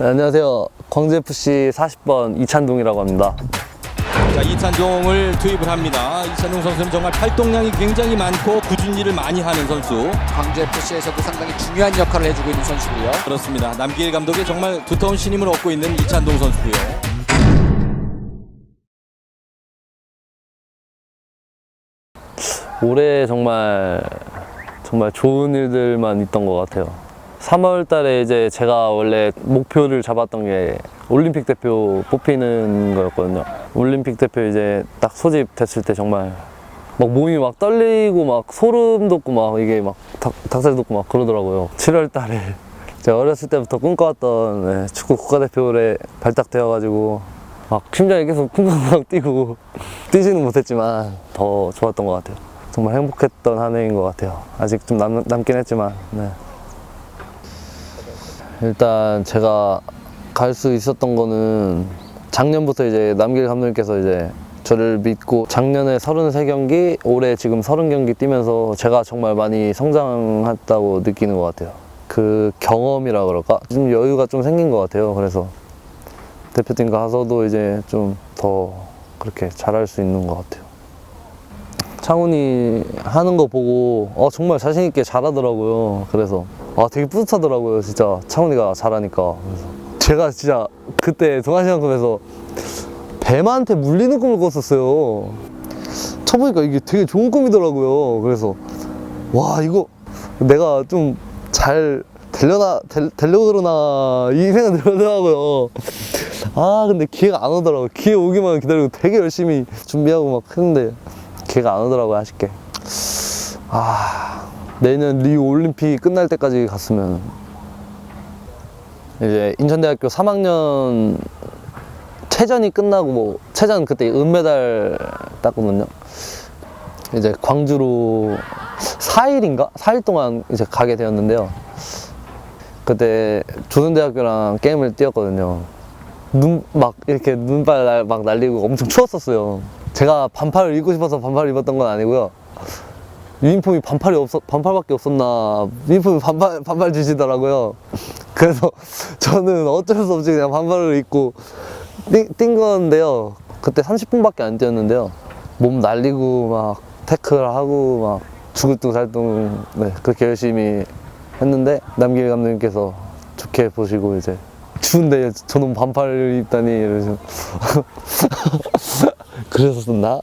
네, 안녕하세요. 광주FC 40번 이찬동이라고 합니다. 자 이찬동을 투입을 합니다. 이찬동 선수는 정말 활동량이 굉장히 많고 꾸준히 일을 많이 하는 선수. 광주 FC에서도 상당히 중요한 역할을 해주고 있는 선수고요. 그렇습니다. 남길 감독의 정말 두터운 신임을 얻고 있는 이찬동 선수고요. 올해 정말 정말 좋은 일들만 있던 것 같아요. 3월 달에 이제 제가 원래 목표를 잡았던 게 올림픽 대표 뽑히는 거였거든요. 올림픽 대표 이제 딱 소집 됐을 때 정말 막 몸이 막 떨리고 막 소름 돋고 막 이게 막 닭, 닭살 돋고 막 그러더라고요. 7월 달에 제가 어렸을 때부터 꿈꿔왔던 네, 축구 국가대표에 발탁되어가지고 막 심장이 계속 쿵쿵쿵 뛰고 뛰지는 못했지만 더 좋았던 것 같아요. 정말 행복했던 한 해인 것 같아요. 아직 좀 남, 남긴 했지만 네. 일단 제가 갈 수 있었던 거는 작년부터 이제 남길 감독님께서 이제 저를 믿고 작년에 33경기, 올해 지금 30경기 뛰면서 제가 정말 많이 성장했다고 느끼는 것 같아요. 그 경험이라 그럴까? 좀 여유가 좀 생긴 것 같아요. 그래서 대표팀 가서도 이제 좀 더 그렇게 잘할 수 있는 것 같아요. 창훈이 하는 거 보고 어, 정말 자신 있게 잘하더라고요. 그래서 아 되게 뿌듯하더라고요. 진짜 창훈이가 잘하니까. 그래서 제가 진짜 그때 동아시안컵에서 뱀한테 물리는 꿈을 꿨었어요. 쳐보니까 이게 되게 좋은 꿈이더라고요. 그래서 와 이거 내가 좀 잘 되려나 될, 되려고 그러나 이 생각 들더라고요. 아 근데 기회가 안 오더라고요. 기회 오기만 기다리고 되게 열심히 준비하고 막 했는데 기회가 안 오더라고요. 아쉽게. 아 내년 리우 올림픽 끝날 때까지 갔으면 이제 인천대학교 3학년 체전이 끝나고 뭐 체전 그때 은메달 땄거든요. 이제 광주로 4일인가? 4일 동안 이제 가게 되었는데요. 그때 조선대학교랑 게임을 뛰었거든요. 눈 막 이렇게 눈발 날- 막 날리고 엄청 추웠었어요. 제가 반팔을 입고 싶어서 반팔을 입었던 건 아니고요. 유니폼이 반팔이 없었 반팔밖에 없었나 유니폼이 반팔 반팔 주시더라고요. 그래서 저는 어쩔 수 없이 그냥 반팔을 입고 뛴, 뛴 건데요. 그때 30분밖에 안 뛰었는데요. 몸 날리고 막 태클하고 막 죽을둥살둥 네, 그렇게 열심히 했는데 남길 감독님께서 좋게 보시고 이제 추운데 저놈 반팔을 입다니 이러시고 그랬었나?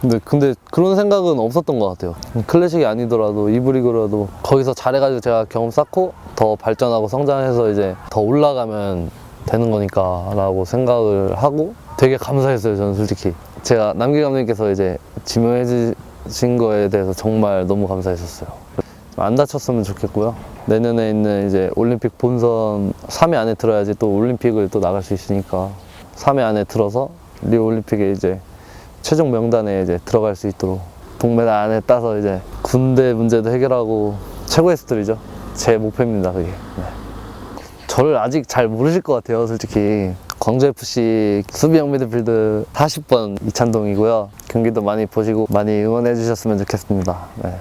근데, 근데 그런 생각은 없었던 것 같아요. 클래식이 아니더라도 이브리그라도 거기서 잘해가지고 제가 경험 쌓고 더 발전하고 성장해서 이제 더 올라가면 되는 거니까 라고 생각을 하고 되게 감사했어요. 저는 솔직히. 제가 남길 감독님께서 이제 지명해 주신 거에 대해서 정말 너무 감사했었어요. 안 다쳤으면 좋겠고요. 내년에 있는 이제 올림픽 본선 3위 안에 들어야지 또 올림픽을 또 나갈 수 있으니까 3위 안에 들어서 리오 올림픽에 이제 최종 명단에 이제 들어갈 수 있도록 동메달 안에 따서 이제 군대 문제도 해결하고 최고의 스토리죠. 제 목표입니다, 그게. 네. 저를 아직 잘 모르실 것 같아요, 솔직히. 광주FC 수비형 미드필드 40번 이찬동이고요. 경기도 많이 보시고 많이 응원해 주셨으면 좋겠습니다. 네.